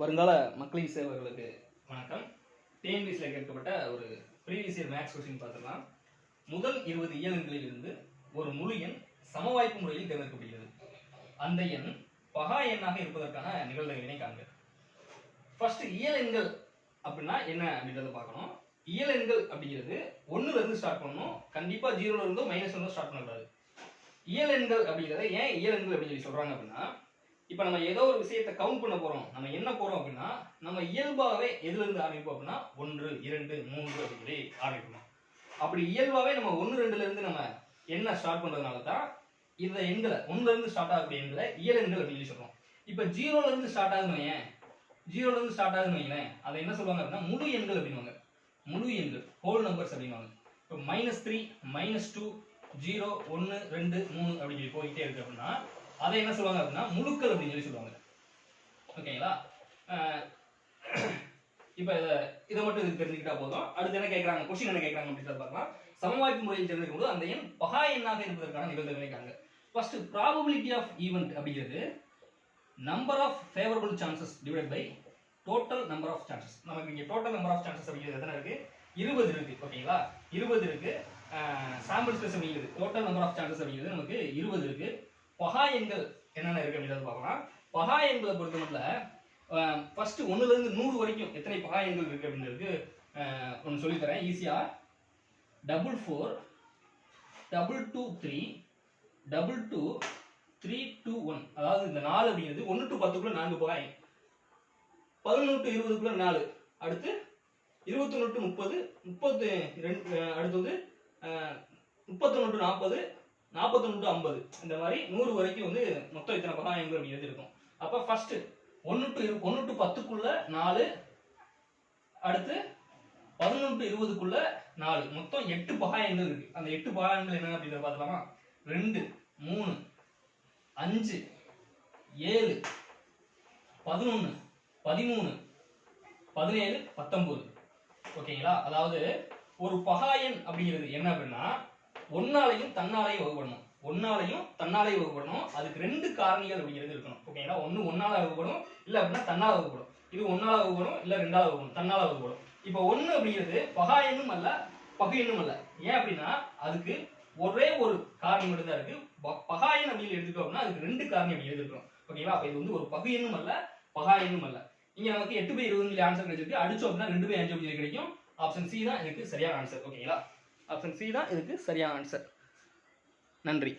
வருங்கால மக்களின் சேவர்களுக்கு வணக்கம். டிஎன்பிசியில் கேட்கப்பட்ட ஒரு ப்ரீவியஸ் இயர் மேக்ஸ் கொஸ்டின் பார்த்துக்கலாம் முதல் இருபது இயலங்களில் இருந்து ஒரு முழு எண் சமவாய்ப்பு முறையில் தேர்ந்தெடுக்கப்படுகிறது. அந்த எண் பகா எண்ணாக இருப்பதற்கான நிகழ்வுகளை காண்க. ஃபர்ஸ்ட் இயலெண்கள் அப்படின்னா என்ன அப்படின்றத பார்க்கணும். இயலெண்கள் அப்படிங்கிறது ஒன்றுல இருந்து ஸ்டார்ட் பண்ணணும். கண்டிப்பாக ஜீரோல இருந்தோ மைனஸ் இருந்தோ ஸ்டார்ட் பண்ணக்கூடாது. இயலெண்கள் அப்படிங்கிறத ஏன் இயலெண்கள் அப்படின்னு சொல்லி சொல்றாங்க அப்படின்னா இப்போ நம்ம ஏதோ ஒரு விஷயத்தை கவுண்ட் பண்ண போகிறோம் நம்ம என்ன போகிறோம் அப்படின்னா நம்ம இயல்பாகவே எதுலேருந்து ஆரம்பிப்போம் அப்படின்னா ஒன்று இரண்டு மூன்று அப்படின்னு சொல்லி ஆரம்பிக்கணும் அப்படி இயல்பாகவே நம்ம ஒன்று ரெண்டுலேருந்து நம்ம என்ன ஸ்டார்ட் பண்ணுறதுனால தான் இந்த எண்களை ஒன்றுலேருந்து ஸ்டார்ட் ஆகக்கூடிய எண்களை இயலெண்கள் அப்படின்னு சொல்லி சொல்கிறோம் இப்போ ஜீரோலேருந்து ஸ்டார்ட் ஆகுதுன்னு ஏன் ஜீரோலேருந்து ஸ்டார்ட் ஆகுதுன்னு வைங்களேன் அதை என்ன சொல்லுவாங்க அப்படின்னா முழு எண்கள் அப்படின்வாங்க முழு எண்கள் ஹோல் நம்பர்ஸ் அப்படின்வாங்க இப்போ minus three minus two zero ஒன்று ரெண்டு மூணு அப்படின்னு சொல்லி போயிட்டே இருக்கு அப்படின்னா அதை என்ன சொல்லுவாங்க அப்படின்னா முழுக்கள் அப்படின்னு சொல்லி சொல்லுவாங்க. ஓகேங்களா இப்போ இதை இதை மட்டும் இது தெரிஞ்சுக்கிட்டா போதும். அடுத்து என்ன கேட்குறாங்க கொஸ்டின் என்ன கேட்குறாங்க அப்படின்னு பார்க்கலாம். சமவாய்ப்பு முறையில் தெரிஞ்சிருக்கும் போது அந்த எண் பகா எண்ணாக இருப்பதற்கான நிகழ்வுகளை காண்க ஃபர்ஸ்ட் ப்ராபபிலிட்டி ஆஃப் ஈவெண்ட் அப்படிங்கிறது number of favourable chances divide by total number of chances நமக்கு இங்கே டோட்டல் நம்பர் ஆஃப் சான்சஸ் அப்படிங்கிறது எத்தனை இருக்கு? இருபது இருக்கு. ஓகேங்களா இருபது இருக்கு. சாம்பிள் ஸ்பேஸ் அப்படிங்கிறது டோட்டல் நம்பர் ஆஃப் சான்சஸ் அப்படிங்கிறது நமக்கு இருபது இருக்கு. பகா எண்கள் என்னென்ன இருக்கு அப்படின்றத பார்க்கலாம். பகா எண்களை பொறுத்த மட்டும் ஃபர்ஸ்ட் ஒண்ணுல இருந்து நூறு வரைக்கும் எத்தனை பகா எண்கள் இருக்கு அப்படின்றது ஒன்று சொல்லித்தரேன் ஈஸியா double four double two three double two three two one அதாவது இந்த நாலு அப்படிங்கிறது ஒன்று டு பத்துக்குள்ள நான்கு பகா எண். பதினொன்று டு இருபதுக்குள்ள நாலு. அடுத்து இருபத்தொன்று டு முப்பது முப்பத்து ரெண்டு அடுத்தது முப்பத்தொன்று டு நாற்பது நாற்பத்தொன்று டு ஐம்பது. இந்த மாதிரி நூறு வரைக்கும் வந்து மொத்தம் இத்தனை பகாயங்கள் அப்படிங்கிறது இருக்கும் அப்போ ஃபர்ஸ்ட் ஒன்று டு இரு ஒன்று டு பத்துக்குள்ள நாலு அடுத்து பதினொன்று டு இருபதுக்குள்ள நாலு. மொத்தம் எட்டு பகாயங்கள் இருக்கு. அந்த எட்டு பகாயங்கள் என்ன அப்படின்றத பார்த்துலாமா ரெண்டு மூணு அஞ்சு ஏழு பதினொன்று பதிமூணு பதினேழு பத்தொம்போது ஓகேங்களா? அதாவது ஒரு பகாயன் அப்படிங்கிறது என்ன அப்படின்னா ஒன்னாலையும் தன்னாலையும் வகுப்படணும் ஒன்னாலையும் தன்னாலையும் வகுப்படணும் அதுக்கு ரெண்டு காரணிகள் அப்படிங்கிறது இருக்கணும். ஓகேங்களா ஒன்று ஒன்னால வகுப்படும் இல்லை அப்படின்னா தன்னால வகுப்படும் இது ஒன்னால வகுப்படும் இல்லை ரெண்டாவது வகுப்படும் தன்னால வகுப்படும் இப்போ ஒன்று அப்படிங்கிறது பகாயனும் அல்ல பகு எண்ணும் அல்ல. ஏன் அப்படின்னா அதுக்கு ஒரே ஒரு காரணி மட்டும்தான் இருக்கு. ப- எண் அப்படின்னு எடுத்துக்கோ அப்படின்னா அதுக்கு ரெண்டு காரணி அப்படி எழுதிருக்கோம் ஓகேங்களா அப்போ இது வந்து ஒரு பகு எண்ணும் அல்ல பகா எண்ணும் அல்ல. இங்க நமக்கு எட்டு பை இருபது ஆன்சர் கிடைச்சிருக்கு. அடிச்சோம் அப்படின்னா ரெண்டு பை அஞ்சு சொல்லி கிடைக்கும். ஆப்ஷன் சி தான் இதுக்கு சரியான ஆன்சர் ஓகேங்களா ஆப்ஷன் சி தான் இதுக்கு சரியான ஆன்சர் நன்றி.